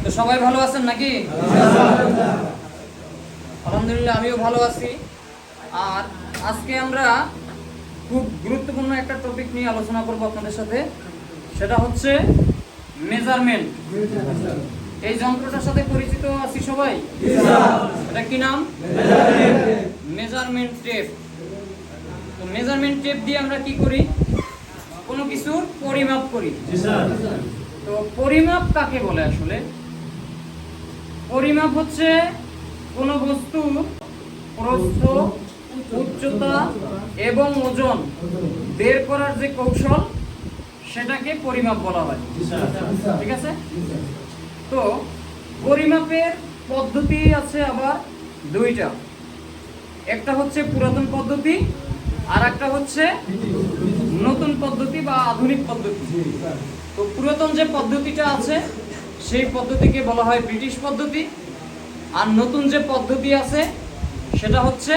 তো সবাই ভালো আছেন নাকি? আলহামদুলিল্লাহ আমিও ভালো আছি। আর আজকে আমরা খুব গুরুত্বপূর্ণ একটা টপিক নিয়ে আলোচনা করব আপনাদের সাথে। সেটা হচ্ছে মেজারমেন্ট এই যন্ত্রটার সাথে পরিচিত আছি সবাই? এটা কি নাম? মেজারমেন্ট টেপ তো মেজারমেন্ট টেপ দিয়ে আমরা কি করি? কোনো কিছুর পরিমাপ করি। তো পরিমাপ কাকে বলে আসলে? পরিমাপ হচ্ছে কোনো বস্তু, প্রস্থ, উচ্চতা এবং ওজন বের করার যে কৌশল, সেটাকে পরিমাপ বলা হয়। ঠিক আছে? তো পরিমাপের পদ্ধতি আছে আবার দুইটা। একটা হচ্ছে পুরাতন পদ্ধতি আর একটা হচ্ছে নতুন পদ্ধতি বা আধুনিক পদ্ধতি। তো পুরাতন যে পদ্ধতিটা আছে সেই পদ্ধতিকে বলা হয় ব্রিটিশ পদ্ধতি। আর নতুন যে পদ্ধতি আছে, সেটা হচ্ছে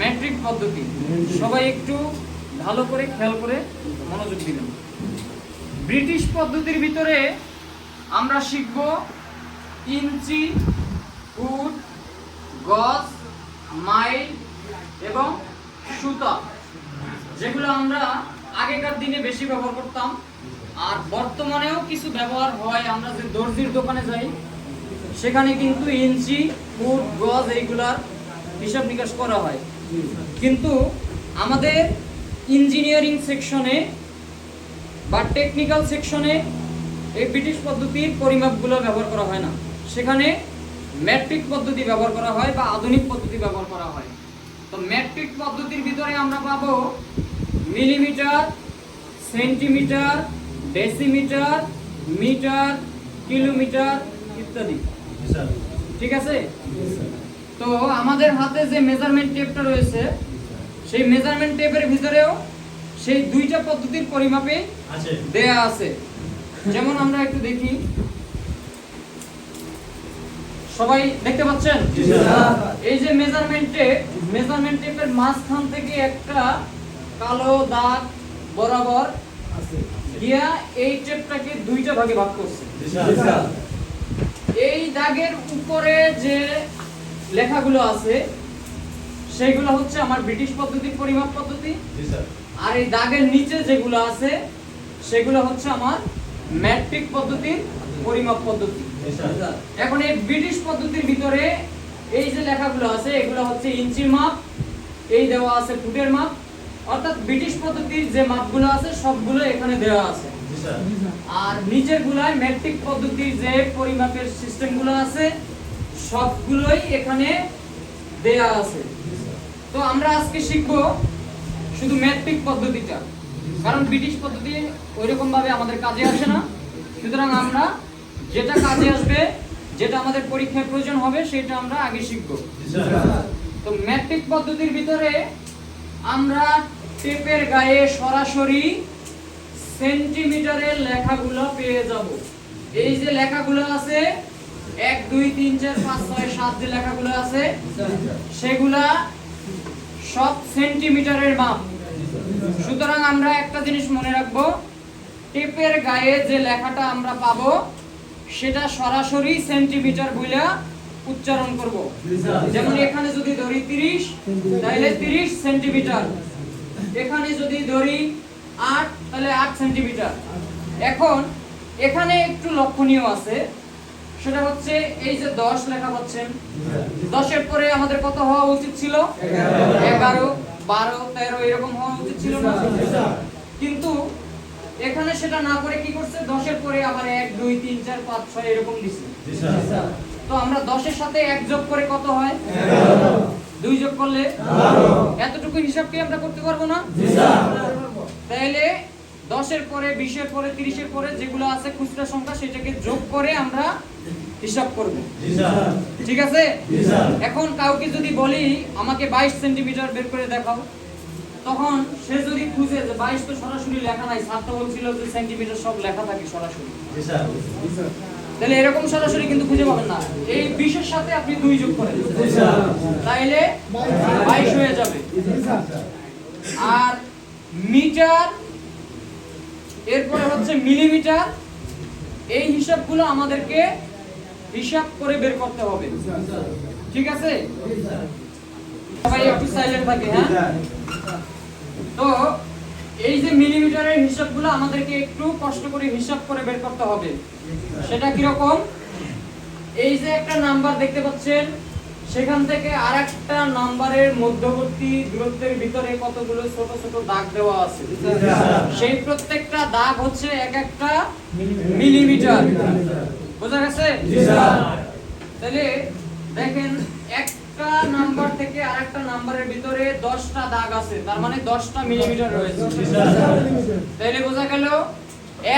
ম্যাট্রিক পদ্ধতি। সবাই একটু ভালো করে খেয়াল করে মনোযোগ দিবেন ব্রিটিশ পদ্ধতির ভিতরে আমরা শিখব ইঞ্চি, ফুট, গজ, মাইল এবং সুতা, যেগুলো আমরা আগেকার দিনে বেশি ব্যবহার করতাম। আর বর্তমানেও কিছু ব্যবহার হয়, আমরা যে দর্জির দোকানে যাই, সেখানে কিন্তু ইঞ্চি, ফুট, গজ এইগুলার হিসাব নিকাশ করা হয়। কিন্তু আমাদের ইঞ্জিনিয়ারিং সেকশনে বা টেকনিক্যাল সেকশনে এই ব্রিটিশ পদ্ধতির পরিমাপগুলো ব্যবহার করা হয় না। সেখানে ম্যাট্রিক পদ্ধতি ব্যবহার করা হয় বা আধুনিক পদ্ধতি ব্যবহার করা হয়। তো ম্যাট্রিক পদ্ধতির ভিতরে আমরা পাবো millimetre, centimetre decimetre metre kilometre ইত্যাদি। ঠিক আছে? তো আমাদের হাতে যে মেজারমেন্ট টেপটা রয়েছে সেই মেজারমেন্ট টেপের ভিতরেও সেই দুইটা পদ্ধতির পরিমাপে দেয়া আছে। যেমন আমরা একটু দেখি। সবাই দেখতে পাচ্ছেন? এই যে মেজারমেন্ট টেপ মেজারমেন্ট টেপের মাঝখান থেকে একটা কালো দাগ বরাবর গিয়া এই টেপটাকে দুইটা ভাগে ভাগ করছে। এই দাগের উপরে যে লেখাগুলো আছে সেগুলো হচ্ছে আমার ব্রিটিশ পদ্ধতির পরিমাপ পদ্ধতি। আর এই দাগের নিচে যেগুলো আছে সেগুলো হচ্ছে আমার ম্যাট্রিক পদ্ধতির পরিমাপ পদ্ধতি। এখন এই ব্রিটিশ পদ্ধতির ভিতরে এই যে লেখাগুলো আছে এগুলো হচ্ছে ইঞ্চির মাপ এই দেওয়া আছে ফুটের মাপ অর্থাৎ ব্রিটিশ পদ্ধতির যে মাপগুলো আছে সবগুলো এখানে দেওয়া আছে। আর নিচের গুলায় ম্যাট্রিক পদ্ধতির যে পরিমাপের সিস্টেমগুলো আছে সবগুলোই এখানে দেয়া আছে। তো আমরা আজকে শিখব শুধু ম্যাট্রিক পদ্ধতিটা। কারণ ব্রিটিশ পদ্ধতি ওইরকম ভাবে আমাদের কাজে আসে না। সুতরাং আমরা যেটা কাজে আসবে যেটা আমাদের পরীক্ষায় প্রয়োজন হবে সেটা আমরা আগে শিখব। তো ম্যাট্রিক পদ্ধতির ভিতরে আমরা টেপের গায়ে সরাসরি সেন্টিমিটারের লেখাগুলো পেয়ে যাব। এই যে লেখাগুলো আছে, এক, দুই, তিন, চার, পাঁচ, ছয়, সাত যে লেখাগুলো আছে, সেগুলা সব সেন্টিমিটারের মাপ। সুতরাং আমরা একটা জিনিস মনে রাখব, টেপের গায়ে যে লেখাটা আমরা পাবো, সেটা সরাসরি সেন্টিমিটার বইলা উচ্চারণ করব। যেমন এখানে যদি ধরি 30 তাহলে 30 সেন্টিমিটার। এখানে যদি ধরি 8 তাহলে 8 সেন্টিমিটার। এখন এখানে একটু লক্ষণীয় আছে। সেটা হচ্ছে এই যে 10 লেখা পাচ্ছেন 10 এর পরে আমাদের কত হওয়া উচিত ছিল? 11 12 13 এরকম হওয়া উচিত ছিল না? কিন্তু এখানে সেটা না করে কি করছে? 10 এর পরে আবার 1 2 3 4 5 6 এরকম দিছে। তো আমরা দশের সাথে এক যোগ করে কত হয়? দুই যোগ করলে? এতটুকু হিসাব কি আমরা করতে পারব না? তাহলে 10 এর পরে 20 এর পরে 30 এর পরে যেগুলো আছে খুচরা সংখ্যা, সেটাকে যোগ করে আমরা হিসাব করব। ঠিক আছে? এখন কাউকে যদি বলি, আমাকে 22 সেন্টিমিটার বের করে দেখাও। তখন সে যদি খুঁজে যে 22 তো সরাসরি লেখা নাই স্যার বলছিল যে সেন্টিমিটার সব লেখা থাকে সরাসরি। তাহলে এরকম সরাসরি কিন্তু খুঁজে পাবেন না। এই 20 এর সাথে আপনি দুই যোগ করেন তাইলে 22 হয়ে যাবে। আর মিটার, এরপরে হচ্ছে মিলিমিটার, এই হিসাবগুলো আমাদেরকে হিসাব করে বের করতে হবে। ঠিক আছে? সবাই একটু সাইলেন্ট থাকে হ্যাঁ? তো এই যে মিলিমিটারের হিসাবগুলো আমাদেরকে একটু কষ্ট করে হিসাব করে বের করতে হবে। সেটা কীরকম? এই যে একটা নাম্বার দেখতে পাচ্ছেন সেখান থেকে আর একটা নাম্বারের মধ্যবর্তী দূরত্বের ভিতরে কতগুলো ছোট ছোট দাগ দেওয়া আছে। সেই প্রত্যেকটা দাগ হচ্ছে এক একটা মিলিমিটার। বোঝা গেছে? তাহলে দেখেন একটা নাম্বার থেকে আরেকটা নাম্বারের ভিতরে দশটা দাগ আছে। তার মানে দশটা মিলিমিটার রয়েছে। তাহলে বোঝা গেল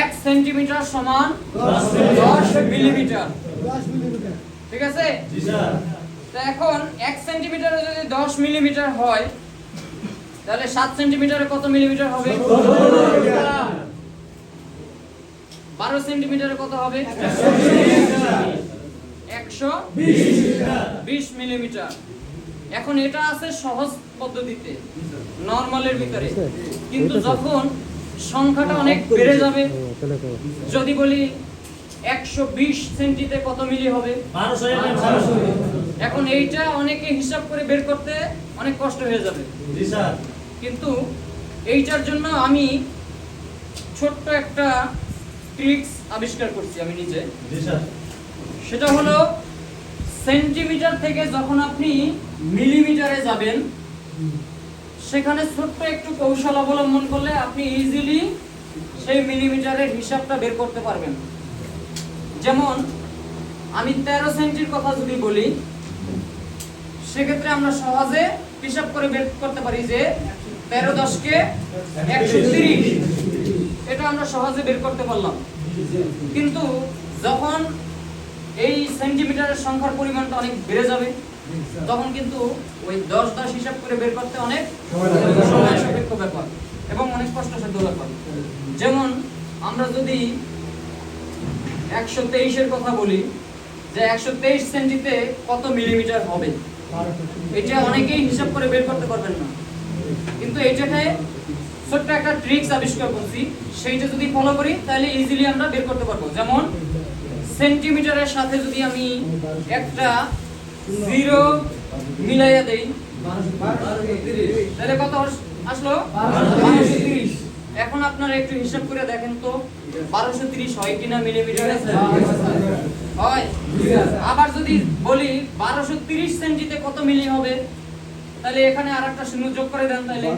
এক সেন্টিমিটার সমান দশ মিলিমিটার ঠিক আছে? তো এখন এক সেন্টিমিটারে যদি দশ মিলিমিটার হয় তাহলে সাত সেন্টিমিটারে কত মিলিমিটার হবে? বারো সেন্টিমিটারে কত হবে? একশো বিশ মিলিমিটার। এখন এটা আছে সহজ পদ্ধতিতে নর্মালের ভিতরে। কিন্তু যখন সংখ্যাটা অনেক বেড়ে যাবে যদি বলি একশো বিশ সেন্টিতে কত মিলি হবে? এখন এইটা অনেকে হিসাব করে বের করতে অনেক কষ্ট হয়ে যাবে। কিন্তু এইটার জন্য আমি ছোট্ট একটা ট্রিক্স আবিষ্কার করছি আমি নিজে। সেটা হলো সেন্টিমিটার থেকে যখন আপনি মিলিমিটারে যাবেন, সেখানে ছোট্ট একটু কৌশল অবলম্বন করলে আপনি ইজিলি সেই মিলিমিটারের হিসাবটা বের করতে পারবেন। যেমন, আমি তেরো সেন্টির কথা যদি বলি, সেক্ষেত্রে আমরা সহজে হিসাব করে বের করতে পারি যে তেরো দশকে একশো তিরিশ। এটা আমরা সহজে বের করতে পারলাম। কিন্তু যখন এই সেন্টিমিটারের সংখ্যার পরিমাণটা অনেক বেড়ে যাবে। তখন কিন্তু ওই দশ দশ হিসাব করে বের করতে অনেক সময় সাপেক্ষ ব্যাপার এবং অনেক কষ্টসাধ্য ব্যাপার। যেমন আমরা যদি একশো তেইশের কথা বলি যে একশো তেইশ সেন্টিতে কত মিলিমিটার হবে? এটা অনেকেই হিসাব করে বের করতে পারবেন না। কিন্তু এইটাতে ছোট্ট একটা ট্রিক্স আবিষ্কার করছি সেইটা যদি ফলো করি তাহলে ইজিলি আমরা বের করতে পারব। যেমন সেন্টিমিটারের সাথে যদি আমি একটা জিরো মিলাইয়া দেই তাহলে কত আসলো? বারোশো তিরিশ। এখন আপনারা একটু হিসাব করে দেখেন তো বারোশো তিরিশ হয় কিনা মিলিমিটারে? হয়। আবার যদি বলি বারোশো তিরিশ সেন্টিতে কত মিলি হবে তাহলে এখানে আর একটা শূন্য যোগ করে দেন তাহলে।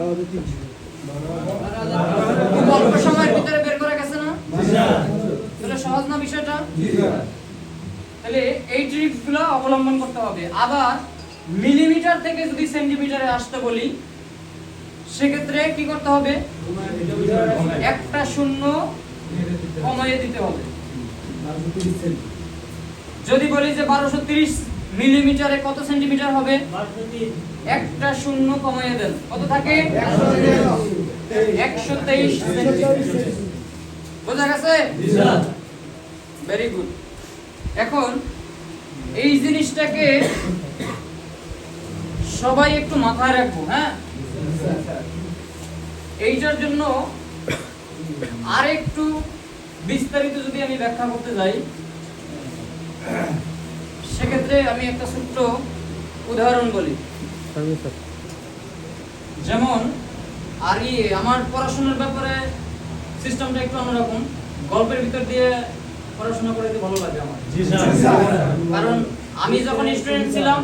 অল্প সময়ের ভিতরে বের করে গেছে না। সহজ না বিষয়টা? তাহলে এই ট্রিক্সগুলো অবলম্বন করতে হবে। আবার মিলিমিটার থেকে যদি সেন্টিমিটারে আসতে বলি সেক্ষেত্রে কি করতে হবে? একটা শূন্য কমাইয়ে দিতে হবে। যদি বলি যে বারোশো তিরিশ মিলিমিটারে কত সেন্টিমিটার হবে? একটা শূন্য কমাইয়ে দেন। কত থাকে? একশো তেইশ। বোঝা গেছে? ভেরি গুড এখন এই জিনিসটাকে সবাই একটু মাথায় রাখব হ্যাঁ? এইটার জন্য আর একটু বিস্তারিত যদি আমি ব্যাখ্যা করতে যাই, সেক্ষেত্রে আমি একটা ছোট্ট উদাহরণ বলি। যেমন, আর আমার পড়াশোনার ব্যাপারে সিস্টেমটা একটু অন্যরকম। গল্পের ভিতর দিয়ে পড়াশোনা করে দিতে ভালো লাগে আমার। কারণ আমি যখন স্টুডেন্ট ছিলাম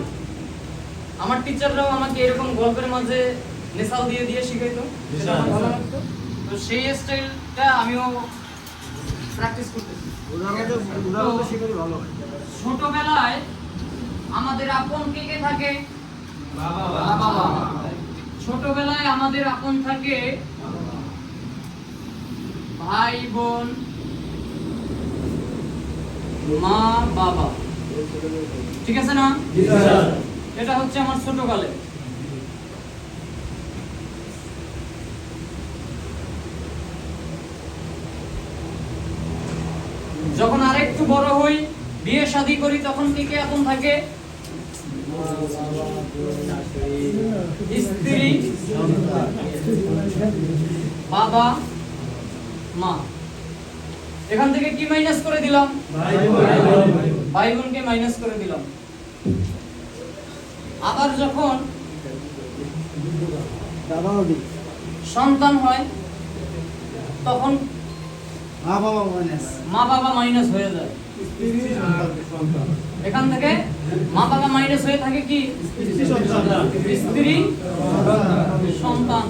আমার টিচাররাও আমাকে এরকম গল্পের মাঝে নেশাল দিয়ে দিয়ে শিখাইতো সেটা ভালো লাগতো। তো সেই স্টাইলটা আমিও প্র্যাকটিস করতেছি। ছোটবেলায় আমাদের আপন কে কে থাকে? বাবা ছোটবেলায় আমাদের আপন থাকে ভাই বোন। মা বাবা। ঠিক আছে না? এটা হচ্ছে আমার ছোটকালে। যখন আরেকটু বড় হই বিয়ে শাদী করি তখন কি কে আপন থাকে? স্ত্রী। বাবা মা। এখান থেকে কি মাইনাস করে দিলাম? ভাই বোনকে মাইনাস করে দিলাম। আবার যখন সন্তান হয়, তখন মা বাবা মাইনাস মা বাবা মাইনাস হয়ে যায়। এখান থেকে মা বাবা মাইনাস হয়ে থাকে কি? স্ত্রী, সন্তান।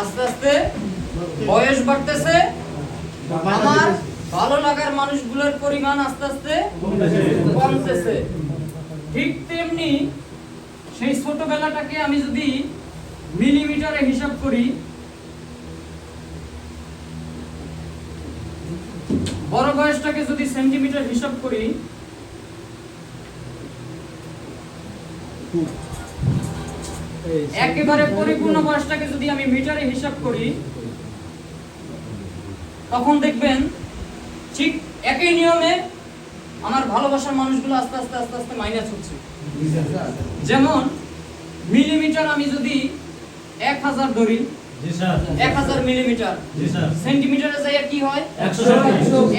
আস্তে আস্তে বয়স বাড়তেছে। আমার ভালো লাগার মানুষগুলোর পরিমাণ আস্তে আস্তে কমতেছে। ঠিক তেমনি সেই ছোটবেলাটাকে আমি যদি মিলিমিটারে হিসাব করি, বড় বয়সটাকে যদি সেন্টিমিটার হিসাব করি একেবারে পরিপূর্ণ বয়সটাকে যদি আমি মিটারে হিসাব করি তখন দেখবেন ঠিক একই নিয়মে আমার ভালোবাসার মানুষগুলো আস্তে আস্তে আস্তে আস্তে মাইনাস হচ্ছে। যেমন মিলিমিটার আমি যদি এক হাজার ধরি এক হাজার মিলিমিটার সেন্টিমিটারে যাইয়া কি হয়?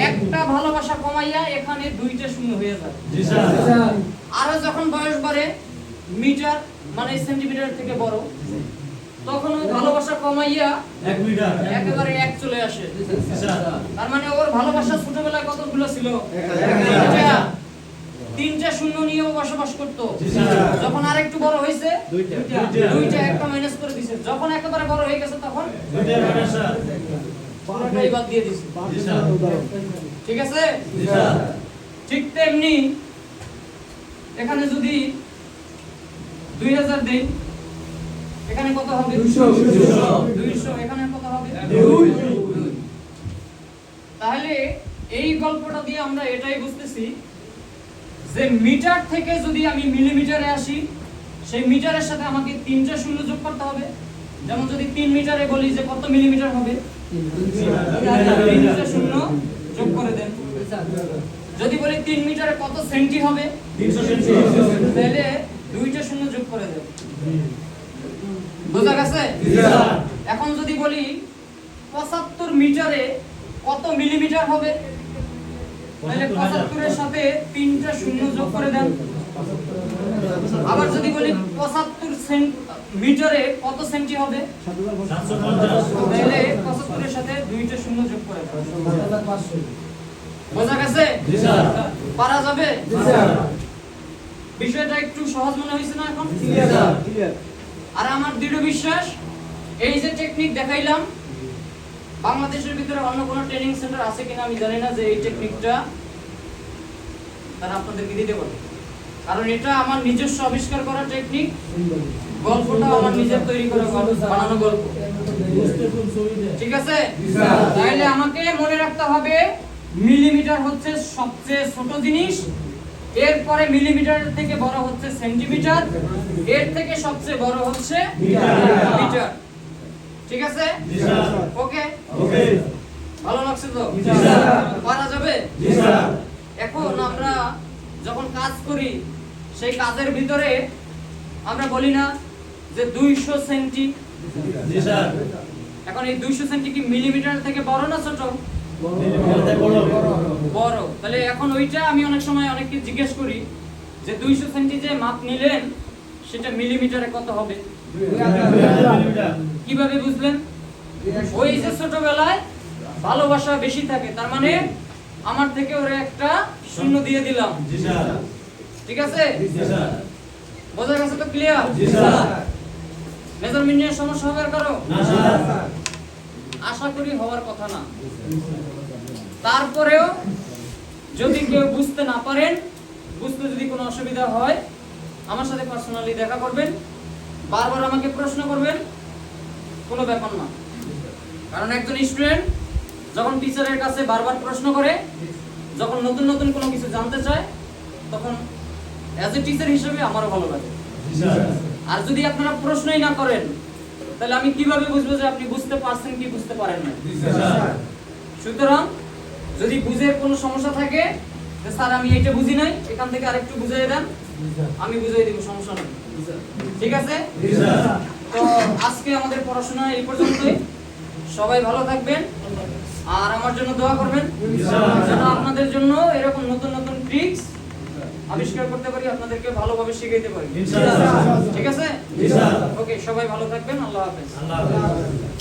একটা ভালোবাসা কমাইয়া এখানে দুইটা শূন্য হয়ে যায়। আরও যখন বয়স বাড়ে মিটার মানে সেন্টিমিটার থেকে বড়। তখন ওই ভালোবাসা কমাইয়া এক মিটার একেবারে এক চলে আসে। তার মানে ওর ভালোবাসা ছোটবেলায় কতগুলো ছিল? তিনটা। শূন্য নিয়েও বসবাস করতো। যখন আরেকটু বড় হয়েছে দুইটা। একটা মাইনাস করে দিছে। যখন একেবারে বড় হয়ে গেছে তখন পুরোটাই বাদ দিয়ে দিছে। ঠিক আছে? ঠিক তেমনি এখানে যদি দুই হাজার দেই এখানে কত হবে? দুইশো। দুইশো। এখানে কত হবে? দুই। দুই। তাহলে এই গল্পটা দিয়ে আমরা এটাই বুঝতেছি যে মিটার থেকে যদি আমি মিলিমিটারে আসি সেই মিটারের সাথে আমাকে তিনটা শূন্য যোগ করতে হবে। যেমন যদি তিন মিটারে বলি যে কত মিলিমিটার হবে? তিনটা শূন্য যোগ করে দেন। যদি বলি তিন মিটারে কত সেন্টি হবে? তাহলে দুইটা শূন্য যোগ করে দেন বোঝা গেছে? এখন যদি বলি পঁচাত্তর মিটারে কত মিলিমিটার হবে? তাহলে পঁচাত্তরের সাথে তিনটা শূন্য যোগ করে দেন। আবার যদি বলি পঁচাত্তর মিটারে কত সেন্টি হবে? তাহলে পঁচাত্তরের সাথে দুইটা শূন্য যোগ করে দেন। বোঝা গেছে? পারা যাবে? জি স্যার। বিষয়টা একটু সহজ মনে হয়েছে না এখন? আর আমার দৃঢ় বিশ্বাস এই যে টেকনিক দেখাইলাম বাংলাদেশের ভিতরে অন্য কোনো ট্রেনিং সেন্টার আছে কিনা আমি জানি না যে এই টেকনিকটা তারা আপনাদেরকে দিতে পারে। কারণ এটা আমার নিজস্ব আবিষ্কার করা টেকনিক গল্পটা আমার নিজের তৈরি করা গল্প বানানো গল্প। ঠিক আছে। তাহলে আমাকে মনে রাখতে হবে মিলিমিটার হচ্ছে সবচেয়ে ছোট জিনিস এরপরে মিলিমিটার থেকে বড় হচ্ছে সেন্টিমিটার। এর থেকে সবচেয়ে বড় হচ্ছে মিটার। ঠিক আছে? ওকে? ওকে। ভালো লাগছে তো? পারা যাবে? এখন আমরা যখন কাজ করি সেই কাজের ভিতরে আমরা বলি না যে দুইশো সেন্টি। এখন এই দুইশো সেন্টি কি মিলিমিটার থেকে বড় না ছোট? বড়। তাহলে এখন ওইটা আমি অনেক সময় অনেককে জিজ্ঞেস করি যে দুইশো সেন্টি যে মাপ নিলেন সেটা মিলিমিটারে কত হবে? কীভাবে বুঝলেন? ওই যে ছোটবেলায় ভালোবাসা বেশি থাকে তার মানে আমার থেকে ওরা একটা শূন্য দিয়ে দিলাম। ঠিক আছে? বোঝা গেছে তো ক্লিয়ার মেজারমেন্ট নিয়ে সমস্যা হবে কারও আশা করি হওয়ার কথা না। তারপরেও যদি কেউ বুঝতে না পারেন বুঝতে যদি কোনো অসুবিধা হয় আমার সাথে পার্সোনালি দেখা করবেন বারবার আমাকে প্রশ্ন করবেন কোনো ব্যাপার না। কারণ একজন স্টুডেন্ট যখন টিচারের কাছে বারবার প্রশ্ন করে যখন নতুন নতুন কোনো কিছু জানতে চায় তখন অ্যাজ এ টিচার হিসেবে আমারও ভালো লাগে। আর যদি আপনারা প্রশ্নই না করেন তাহলে আমি কীভাবে বুঝব যে আপনি বুঝতে পারছেন কি বুঝতে পারেন না সুতরাং যদি বুঝে কোনো সমস্যা থাকে যে স্যার আমি এটা বুঝি নাই এখান থেকে আরেকটু বুঝিয়ে দেন। আমি বুঝিয়ে দিব সমস্যা নেই। ঠিক আছে? তো আজকে আমাদের পড়াশোনা এই পর্যন্তই। সবাই ভালো থাকবেন আর আমার জন্য দোয়া করবেন যেন আপনাদের জন্য এরকম নতুন নতুন ট্রিক্স আবিষ্কার করতে পারি আপনাদেরকে ভালোভাবে শিখাইতে পারি। ঠিক আছে? ওকে সবাই ভালো থাকবেন। আল্লাহ হাফেজ। আল্লাহ হাফেজ।